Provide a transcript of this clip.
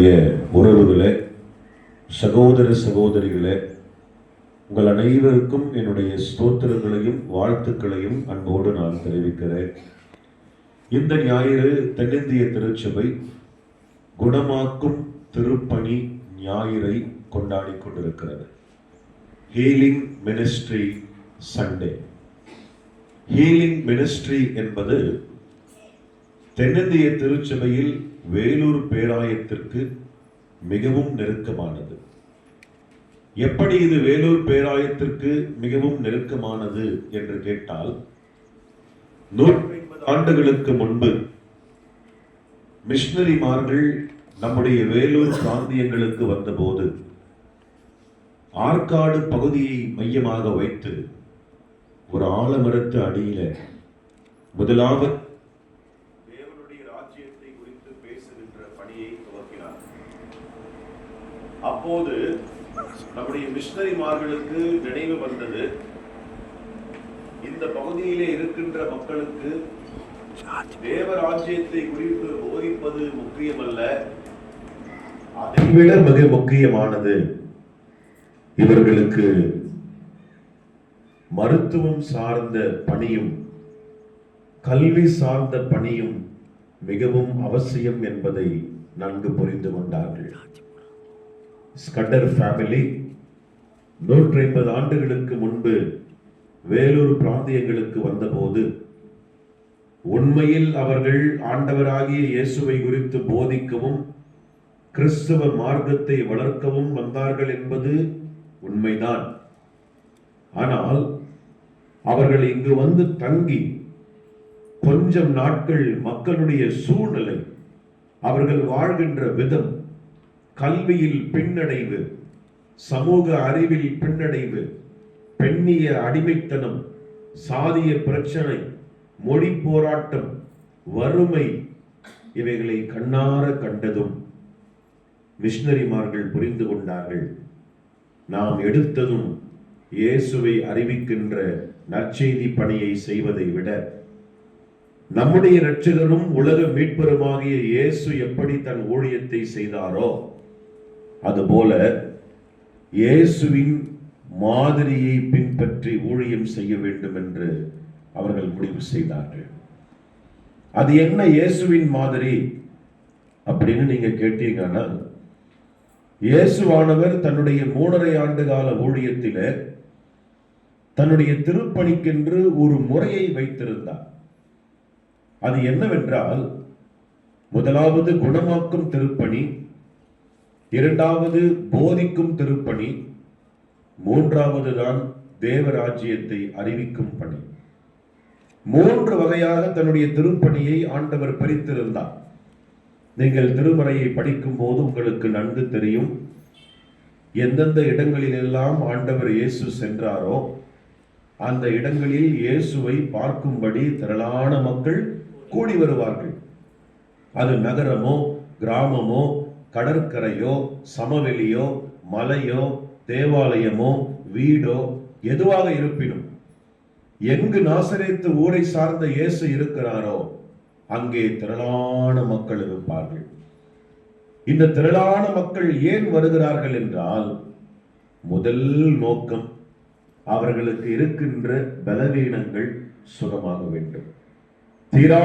உறவுகளே சகோதர சகோதரிகளே உங்கள் அனைவருக்கும் என்னுடைய ஸ்தோத்திரங்களையும் வாழ்த்துக்களையும் அன்போடு நான் தெரிவிக்கிறேன். இந்த ஞாயிறு தென்னிந்திய திருச்சபை குணமாக்கும் திருப்பணி ஞாயிறை கொண்டாடி கொண்டிருக்கிறது. Healing ministry Sunday healing ministry என்பது தென்னிந்திய திருச்சபையில் வேலூர் பேராயத்திற்கு மிகவும் நெருக்கமானது. எப்படி இது வேலூர் பேராயத்திற்கு மிகவும் நெருக்கமானது என்று கேட்டால் நூற்றி ஐம்பது ஆண்டுகளுக்கு முன்பு மிஷனரிமார்கள் நம்முடைய வேலூர் பிராந்தியங்களுக்கு வந்தபோது ஆற்காடு பகுதியை மையமாக வைத்து ஒரு ஆலமரத்து அடியில முதலாவது அப்போது நம்முடைய மிஷனரிமார்களுக்கு நினைவு வந்தது. இந்த பகுதியிலே இருக்கின்ற மக்களுக்கு தேவராஜ்யத்தை குறித்து போதிப்பது முக்கியமல்ல. அதைவிட மிக முக்கியமானது இவர்களுக்கு மருத்துவம் சார்ந்த பணியும் கல்வி சார்ந்த பணியும் மிகவும் அவசியம் என்பதை நன்கு புரிந்து கொண்டார்கள். ஸ்கட்டர் ஃபேமிலி நூற்றி ஐம்பது ஆண்டுகளுக்கு முன்பு வேலூர் பிராந்தியங்களுக்கு வந்தபோது உண்மையில் அவர்கள் ஆண்டவராகிய இயேசுவை குறித்து போதிக்கவும் கிறிஸ்தவ மார்க்கத்தை வளர்க்கவும் வந்தார்கள் என்பது உண்மைதான். ஆனால் அவர்கள் இங்கு வந்து தங்கி கொஞ்சம் நாட்கள் மக்களுடைய சூழ்நிலை அவர்கள் வாழ்கின்ற விதம் கல்வியில் பின்னடைவு சமூக அறிவில் பின்னடைவு பெண்ணிய அடிமைத்தனம் சாதிய பிரச்சனை மொழி போராட்டம் வறுமை இவைகளை கண்ணார கண்டதும் மிஷனரிமார்கள் புரிந்து கொண்டார்கள். நாம் எடுத்ததும் இயேசுவை அறிவிக்கின்ற நற்செய்தி பணியை செய்வதை விட நம்முடைய இரட்சகரும் உலக மீட்பருமாகிய இயேசு எப்படி தன் ஊழியத்தை செய்தாரோ அதுபோல இயேசுவின் மாதிரியை பின்பற்றி ஊழியம் செய்ய வேண்டும் என்று அவர்கள் முடிவு செய்தார்கள். அது என்ன இயேசுவின் மாதிரி அப்படின்னு நீங்க கேட்டீங்கன்னா இயேசுவானவர் தன்னுடைய மூணரை ஆண்டு கால ஊழியத்தில தன்னுடைய திருப்பணிக்கென்று ஒரு முறையை வைத்திருந்தார். அது என்னவென்றால் முதலாவது குணமாக்கும் திருப்பணி இரண்டாவது போதிக்கும் திருப்பணி மூன்றாவது தான் தேவராஜ்யத்தை அறிவிக்கும் பணி. மூன்று வகையாக தன்னுடைய திருப்பணியை ஆண்டவர் பிரித்திருந்தார். நீங்கள் திருமறையை படிக்கும் போது உங்களுக்கு நன்கு தெரியும். எந்தெந்த இடங்களிலெல்லாம் ஆண்டவர் இயேசு சென்றாரோ அந்த இடங்களில் இயேசுவை பார்க்கும்படி திரளான மக்கள் கூடி வருவார்கள். அது நகரமோ கிராமமோ கடற்கரையோ சமவெளியோ மலையோ தேவாலயமோ வீடோ எதுவாக இருப்பினும் எங்கு நாசரேத்து ஊரை சார்ந்த இயேசு இருக்கிறாரோ அங்கே திரளான மக்கள் இருப்பார்கள். இந்த திரளான மக்கள் ஏன் வருகிறார்கள் என்றால் முதல் நோக்கம் அவர்களுக்கு இருக்கின்ற பலவீனங்கள் சுகமாக வேண்டும். தீரா